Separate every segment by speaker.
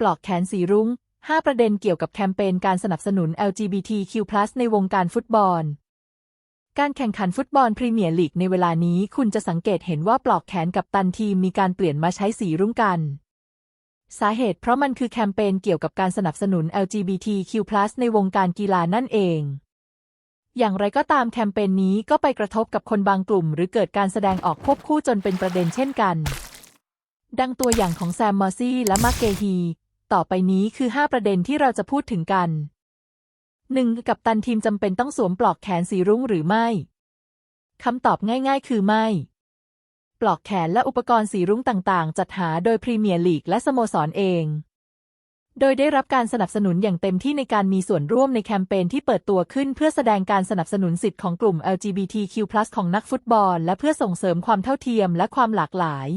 Speaker 1: ปลอกแขนสีรุง้ง 5 ประเด็นเกี่ยวกับแคมเปญการสนับสนุน LGBTQ+ ในวงการฟุตบอล การแข่งขันฟุตบอลพรีเมียร์ลีกในเวลานี้คุณจะสังเกตเห็นว่าปลอกแขนกับตันทีมมีการเปลี่ยนมาใช้สีรุ้งกัน สาเหตุเพราะมันคือแคมเปญเกี่ยวกับการสนับสนุน LGBTQ+ ในวงการกีฬานั่นเองอย่างไรก็ตามแคมเปญนี้ก็ไปกระทบกับคนบางกลุ่ม หรือเกิดการแสดงออกควบคู่จนเป็นประเด็นเช่นกัน ดังตัวอย่างของแซมมอร์ซี่และมาร์เกฮี ต่อไปนี้คือ 5 ประเด็นที่เราจะพูดถึงกัน 1. กับตันทีมจำเป็นต้องสวมปลอกแขนสีรุ้งหรือไม่ คำตอบง่าย ๆ คือไม่ ปลอกแขนและอุปกรณ์สีรุ้งต่างๆ จัดหาโดยพรีเมียร์ลีกและสโมสรเอง โดยได้รับการสนับสนุนอย่างเต็มที่ในการมีส่วนร่วมในแคมเปญที่เปิดตัวขึ้นเพื่อแสดงการสนับสนุนสิทธิ์ของกลุ่ม LGBTQ+ ของนักฟุตบอล และเพื่อส่งเสริมความเท่าเทียมและความหลากหลาย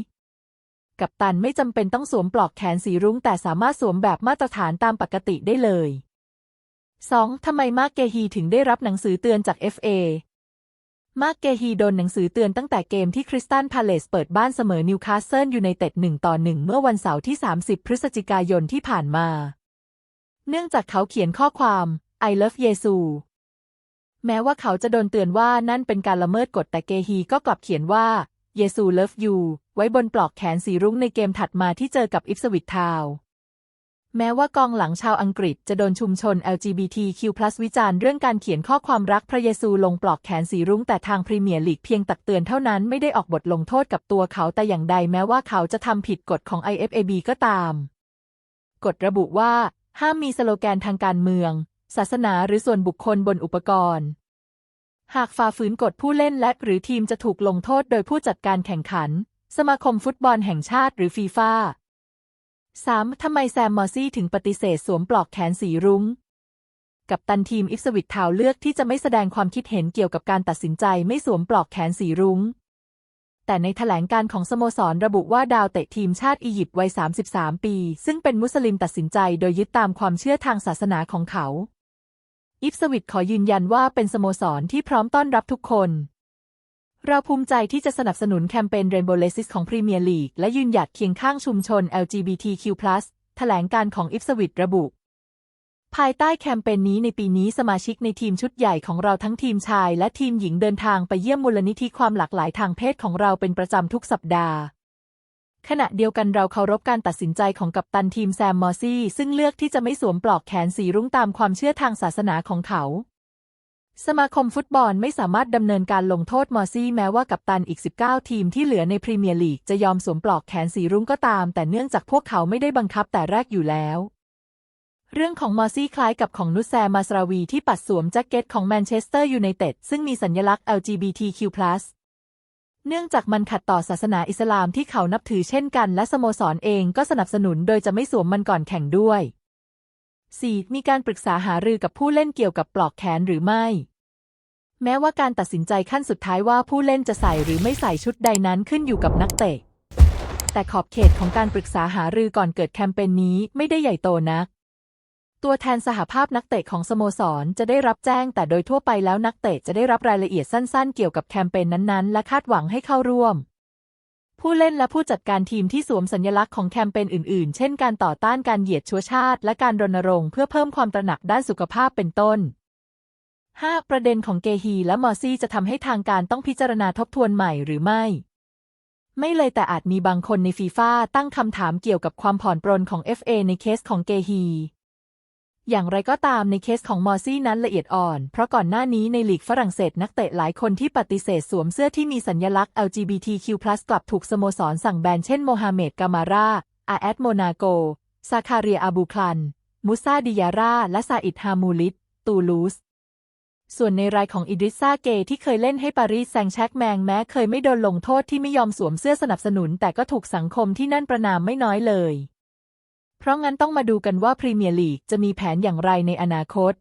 Speaker 1: กัปตันไม่จำเป็นต้องสวมปลอกแขนสีรุ้งแต่สามารถสวมแบบมาตรฐานตามปกติได้เลย 2. ทำไมมาร์กเกฮีถึงได้รับหนังสือเตือนจาก FA มาร์กเกฮีโดนหนังสือเตือนตั้งแต่เกมที่คริสตัลพาเลสเปิดบ้านเสมอนิวคาสเซิลยูไนเต็ด1ต่อ 1 เมื่อวันเสาร์ที่ 30 พฤศจิกายนที่ผ่านมา เนื่องจากเขาเขียนข้อความ I love เยซู แม้ว่าเขาจะโดนเตือนว่านั่นเป็นการละเมิดกฎแต่เกฮีก็กลับเขียนว่าเยซู love you ไว้บนปลอกแขนสีรุ้งในเกมถัดมาที่เจอกับอิฟสวิตทาวน์แม้ว่ากองหลังชาวอังกฤษจะโดนชุมชน LGBTQ+ วิจารณ์เรื่องการเขียนข้อความรักพระเยซูลงปลอกแขนสีรุ้งแต่ทางพรีเมียร์ลีกเพียงตักเตือนเท่านั้นไม่ได้ออกบทลงโทษกับตัวเขาแต่อย่างใดแม้ว่าเขาจะทำผิดกฎของ IFAB ก็ตาม กฎระบุว่าห้ามมีสโลแกนทางการเมือง ศาสนาหรือส่วนบุคคลบนอุปกรณ์ หากฝ่าฝืนกฎผู้เล่นและหรือทีมจะถูกลงโทษโดยผู้จัดการแข่งขัน สมาคมฟุตบอลแห่งชาติหรือฟีฟ่า 3. ทำไมแซมมอร์ซี่ถึงปฏิเสธสวมปลอกแขนสีรุง้ง กับตันทีมอิฟสวิตทาวเลือกที่จะไม่แสดงความคิดเห็นเกี่ยวกับการตัดสินใจไม่สวมปลอกแขนสีรุง้ง แต่ในแถลงการของสโมสรระบุว่าดาวเตะทีมชาติอียิปต์วัย 33 ปี ซึ่งเป็นมุสลิมตัดสินใจโดยยึดตามความเชื่อทางศาสนาของเขา อิฟสวิตขอยืนยันว่าเป็นสโมสรที่พร้อมต้อนรับทุกคน เราภูมิใจที่จะสนับสนุนแคมเปญ Rainbow Laces ของพรีเมียร์ลีกและยืนหยัดเคียงข้างชุมชน LGBTQ+ แถลงการของอิฟสวิตระบุ ภายใต้แคมเปญนี้ในปีนี้สมาชิกในทีมชุดใหญ่ของเราทั้งทีมชาย และทีมหญิงเดินทางไปเยี่ยมมูลนิธิความหลากหลายทางเพศของเราเป็นประจำทุกสัปดาห์ ขณะเดียวกันเราเคารพการตัดสินใจของกัปตันทีมแซมมอร์ซี่ซึ่งเลือกที่จะไม่สวมปลอกแขนสีรุ้งตามความเชื่อทางศาสนาของเขา สมาคมฟุตบอลไม่สามารถดำเนินการลงโทษมอร์ซี่แม้ว่ากัปตันอีก 19 ทีมที่เหลือในพรีเมียร์ลีกจะยอมสวมปลอกแขนสีรุ้งก็ตาม แต่เนื่องจากพวกเขาไม่ได้บังคับแต่แรกอยู่แล้ว เรื่องของมอร์ซี่คล้ายกับของนุสแซมาสราวีที่ปัดสวมแจ็คเก็ตของแมนเชสเตอร์ยูไนเต็ดซึ่งมีสัญลักษณ์ LGBTQ+ เนื่องจากมันขัดต่อศาสนาอิสลามที่เขานับถือเช่นกัน และสโมสรเองก็สนับสนุนโดยจะไม่สวมมันก่อนแข่งด้วย 4. มีการปรึกษาหารือกับผู้เล่นเกี่ยวกับปลอกแขนหรือไม่ แม้ว่าการตัดสินใจขั้นสุดท้ายว่าผู้เล่นจะใส่หรือไม่ใส่ชุดใดนั้นขึ้นอยู่กับนักเตะ แต่ขอบเขตของการปรึกษาหารือก่อนเกิดแคมเปญนี้ไม่ได้ใหญ่โตนัก ตัวแทนสหภาพนักเตะของสโมสรจะได้รับแจ้ง แต่โดยทั่วไปแล้วนักเตะจะได้รับรายละเอียดสั้น ๆ เกี่ยวกับแคมเปญนั้นๆ และคาดหวังให้เข้าร่วม ผู้เล่นและผู้จัดการทีมที่สวมสัญลักษณ์ของแคมเปญอื่นๆ เช่นการต่อต้านการเหยียดชั่วชาติ และการรณรงค์เพื่อเพิ่มความตระหนักด้านสุขภาพเป็นต้น 5. ประเด็นของเกฮีและมอร์ซี่จะทำให้ทางการต้องพิจารณาทบทวนใหม่หรือไม่ ไม่เลยแต่อาจมีบางคนในฟีฟ่าตั้งคำถามเกี่ยวกับความผ่อนปรนของ FA ในเคสของเกฮี อย่างไรก็ตามในเคสของมอร์ซี่นั้นละเอียดอ่อน เพราะก่อนหน้านี้ในลีกฝรั่งเศสนักเตะหลายคนที่ปฏิเสธสวมเสื้อที่มีสัญลักษณ์ LGBTQ+ กลับถูกสโมสรสั่งแบนเช่นโมฮัมเหม็ดกามาราอาแอดโมนาโก ซาคาเรียอาบูคลัน มุซาดิยาราและซาอิดฮามูลิต ตูลูส ส่วนในรายของอิดริซาเกที่เคยเล่นให้ปารีสแซงแชร์กแมงแม้เคยไม่โดนลงโทษที่ไม่ยอมสวมเสื้อสนับสนุน แต่ก็ถูกสังคมที่นั่นประนามไม่น้อยเลย ราะงั้นต้องมาดูกันว่าพรีเมียร์ลีกจะมีแผนอย่างไรในอนาคต